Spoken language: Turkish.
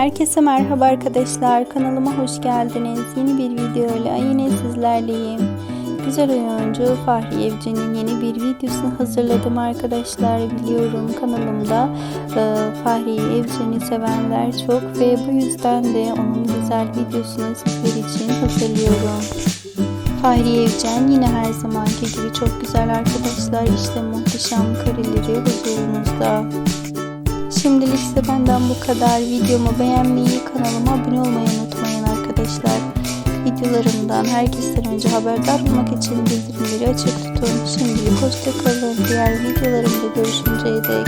Herkese merhaba arkadaşlar. Kanalıma hoş geldiniz. Yeni bir video ile yine sizlerleyim. Güzel oyuncu Fahri Evcen'in yeni bir videosunu hazırladım arkadaşlar. Biliyorum kanalımda e, Fahri Evcen'i sevenler çok ve bu yüzden de onun güzel videosunu sizler için hazırlıyorum. Fahri Evcen yine her zamanki gibi çok güzel arkadaşlar. İşte muhteşem kareleri huzurunuzda. Şimdilik ise benden bu kadar. Videomu beğenmeyi, kanalıma abone olmayı unutmayın arkadaşlar. Videolarımdan herkesten önce haberdar olmak için bildirimleri açık tutun. Şimdilik hoşçakalın. Diğer videolarımda görüşünceye dek.